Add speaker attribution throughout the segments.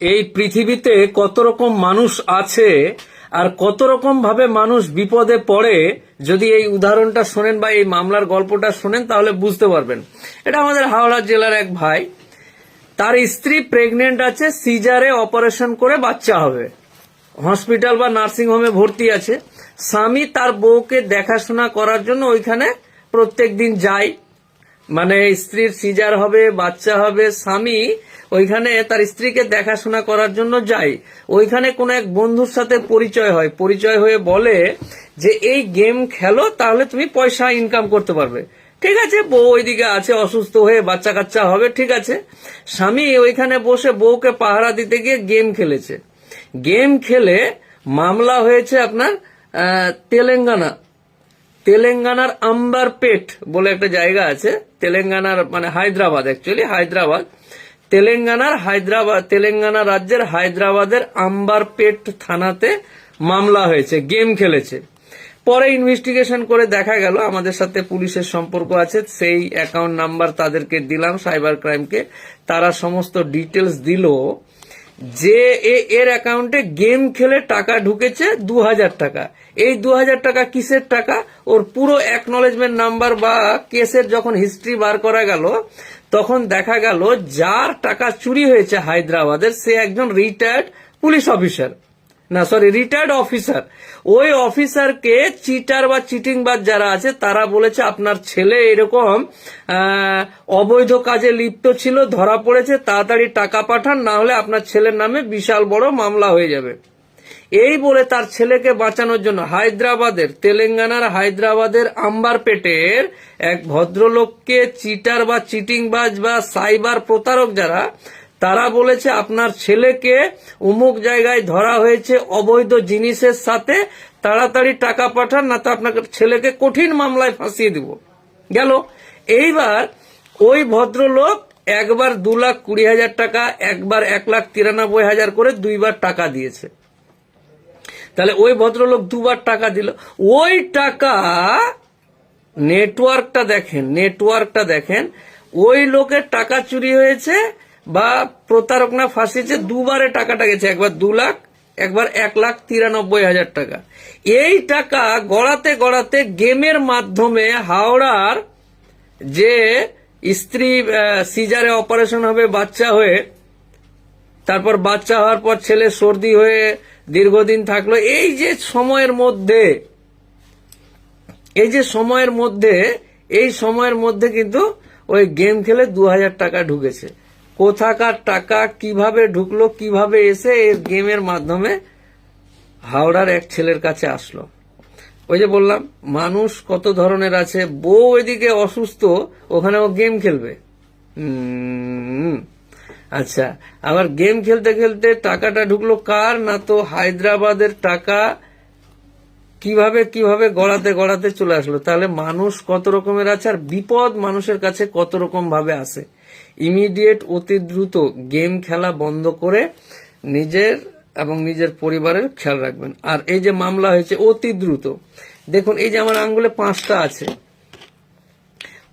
Speaker 1: এই পৃথিবীতে কত রকম মানুষ আছে আর কত রকম ভাবে মানুষ বিপদে পড়ে, যদি এই উদাহরণটা শোনেন বা এই মামলার গল্পটা শোনেন, তাহলে বুঝতে পারবেন। এটা আমাদের হাওড়া জেলার এক ভাই। তার স্ত্রী প্রেগনেন্ট আছে সিজারে অপারেশন করে বাচ্চা হবে। হসপিটাল বা নার্সিং হোমে ভর্তি আছে। স্বামী তার বউকে দেখাশোনা করার জন্য ওইখানে প্রত্যেক দিন যায়। মানে স্ত্রীর সিজার হবে, বাচ্চা হবে, স্বামী ওইখানে তার স্ত্রীকে দেখাশোনা করার জন্য যায়। ওইখানে কোনো এক বন্ধুর সাথে পরিচয় হয়। পরিচয় হয়ে বলে যে, এই গেম খেলো, তাহলে তুমি পয়সা ইনকাম করতে পারবে। ঠিক আছে, বউ ওইদিকে আছে, অসুস্থ হয়ে বাচ্চা কাচ্চা হবে, ঠিক আছে। স্বামী ওইখানে বসে বউকে পাহারা দিতে গিয়ে গেম খেলেছে। গেম খেলে মামলা হয়েছে আপনার তেলেঙ্গানা। তেলেঙ্গানার আম্বারপেট বলে একটা জায়গা আছে। তেলেঙ্গানার মানে হায়দ্রাবাদ অ্যাকচুয়ালি হায়দ্রাবাদ। তেলেঙ্গানার হায়দ্রাবাদ তেলেঙ্গানা রাজ্যের হায়দ্রাবাদের আম্বারপেট থানাতে মামলা হয়েছে, গেম খেলেছে। পরে ইনভেস্টিগেশন করে দেখা গেল, আমাদের সাথে পুলিশের সম্পর্ক আছে, সেই অ্যাকাউন্ট নাম্বার তাদেরকে দিলাম, সাইবার ক্রাইমকে। তারা সমস্ত ডিটেলস দিল যে এর অ্যাকাউন্টে গেম খেলে টাকা ঢুকেছে দু হাজার টাকা। এই দু হাজার টাকা কিসের টাকা? ওর পুরো অ্যাকনলেজমেন্ট নাম্বার বা কেসের যখন হিস্ট্রি বার করা গেল, তখন দেখা গেল যার টাকা চুরি হয়েছে হায়দ্রাবাদের, সে একজন রিটায়ার্ড পুলিশ অফিসার না সরি রিটায়ার্ড অফিসার ওই অফিসারকে চিটার বা চিটিংবাজ যারা আছে, তারা বলেছে আপনার ছেলে এরকম অবৈধ কাজে লিপ্ত ছিল, ধরা পড়েছে, তাড়াতাড়ি টাকা পাঠান, না হলে আপনার ছেলের নামে বিশাল বড় মামলা হয়ে যাবে। এই বলে তার ছেলেকে বাঁচানোর জন্য হায়দ্রাবাদের, তেলেঙ্গানার হায়দ্রাবাদের আম্বারপেটের এক ভদ্রলোককে চিটার বা চিটিংবাজ বা সাইবার প্রতারক যারা তারা বলেছে আপনার ছেলেকে অমুক জায়গায় ধরা হয়েছে অবৈধ জিনিসের সাথে, তাড়াতাড়ি টাকা পাঠান না তো আপনার ছেলেকে কঠিন মামলায় ফাঁসিয়ে দিব। গেল। এইবার ওই ভদ্রলোক একবার দু লাখ কুড়ি হাজার টাকা, একবার এক লাখ তিরানব্বই হাজার করে দুইবার টাকা দিয়েছে। তাহলে ওই ভদ্রলোক দুবার টাকা দিল। ওই টাকা নেটওয়ার্কটা দেখেন নেটওয়ার্কটা দেখেন, ওই লোকের টাকা চুরি হয়েছে বা প্রতারক না ফাঁসিয়েছে দুবারে টাকাটা গেছে। একবার দু লাখ, একবার এক লাখ তিরানব্বই হাজার টাকা। এই টাকা গড়াতে গড়াতে গেমের মাধ্যমে হাওড়ার যে স্ত্রী সিজারে অপারেশন হবে বাচ্চা হয়ে, তারপর বাচ্চা হওয়ার পর ছেলে সর্দি হয়ে দীর্ঘদিন থাকল, এই যে সময়ের মধ্যে, এই যে সময়ের মধ্যে, এই সময়ের মধ্যে কিন্তু ওই গেম খেলে দু হাজার টাকা ঢুকেছে। কোথাকার টাকা কীভাবে ঢুকলো, কীভাবে এসে এর গেমের মাধ্যমে হাওড়ার এক ছেলের কাছে আসলো। ওই যে বললাম, মানুষ কত ধরনের আছে, বউ এদিকে অসুস্থ, ওখানে ও গেম খেলবে। আচ্ছা আবার গেম খেলতে খেলতে টাকাটা ঢুকলো কার, না তো হায়দ্রাবাদের টাকা কীভাবে কীভাবে গড়াতে গড়াতে চলে আসলো। তাহলে মানুষ কত রকমের আছে আর বিপদ মানুষের কাছে কত রকম ভাবে আসে। ইমিডিয়েট অতি দ্রুত গেম খেলা বন্ধ করে নিজের এবং নিজের পরিবারের খেয়াল রাখবেন। আর এই যে মামলা হয়েছে অতি দ্রুত। দেখুন, এই যে আমার আঙ্গুলে পাঁচটা আছে।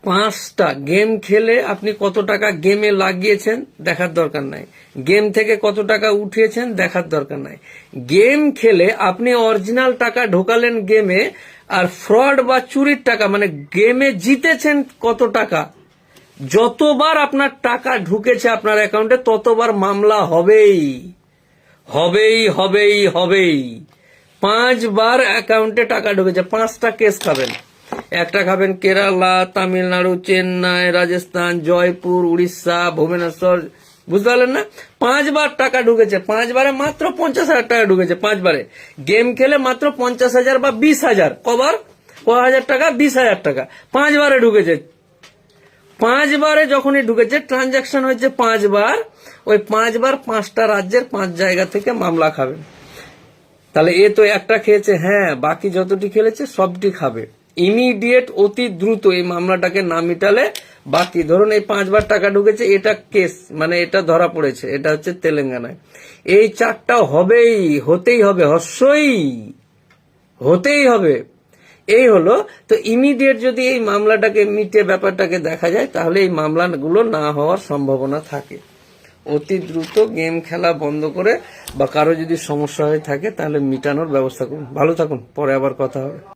Speaker 1: পাঁচটা। গেম খেলে আপনি কত টাকা গেমে লাগিয়েছেন দেখার দরকার নাই। গেম থেকে কত টাকা উঠিয়েছেন দেখার দরকার নাই। গেম খেলে আপনি অরিজিনাল টাকা ঢোকালেন গেমে, আর ফ্রড বা চুরির টাকা মানে গেমে জিতেছেন কত টাকা যতবার আপনার টাকা ঢুকেছে আপনার অ্যাকাউন্টে, ততবার মামলা হবেই। হবেই হবেই হবেই। পাঁচবার অ্যাকাউন্টে টাকা ঢুকেছে, পাঁচটা কেস খাবেন। একটা খাবেন কেরালা, তামিলনাড়ু, চেন্নাই, রাজস্থান, জয়পুর, উড়িষ্যা, ভুবনেশ্বর, বুঝতে পারলেন না? পাঁচবার টাকা ঢুকেছে, পাঁচবারে মাত্র পঞ্চাশ হাজার টাকা ঢুকেছে, পাঁচবারে। গেম খেলে মাত্র পঞ্চাশ হাজার বা বিশ হাজার। কবার? ক হাজার টাকা? বিশ হাজার টাকা। পাঁচবারে ঢুকেছে পাঁচবারে যখনই ঢুকেছে ট্রানজাকশন হয়েছে পাঁচবার, ওই পাঁচবার পাঁচটা রাজ্যের পাঁচ জায়গা থেকে মামলা খাবে। তাহলে এ তো একটা খেয়েছে হ্যাঁ বাকি যতটি খেলেছে সবটি খাবে। ইমিডিয়েট অতি দ্রুত এই মামলাটাকে না মিটালে বাকি, ধরুন এই পাঁচবার টাকা ঢুকেছে, এটা কেস মানে এটা ধরা পড়েছে, এটা হচ্ছে তেলেঙ্গানায়। এই চারটা হবেই, হতেই হবে, হস্যই, হতেই হবে। এই হলো, তো ইমিডিয়েট যদি এই মামলাটাকে মিটে ব্যাপারটাকে দেখা যায়, তাহলে এই মামলাগুলো না হওয়ার সম্ভাবনা থাকে। অতি দ্রুত গেম খেলা বন্ধ করে বা কারও যদি সমস্যা হয়ে থাকে, তাহলে মিটানোর ব্যবস্থা করুন। ভালো থাকুন, পরে আবার কথা হবে।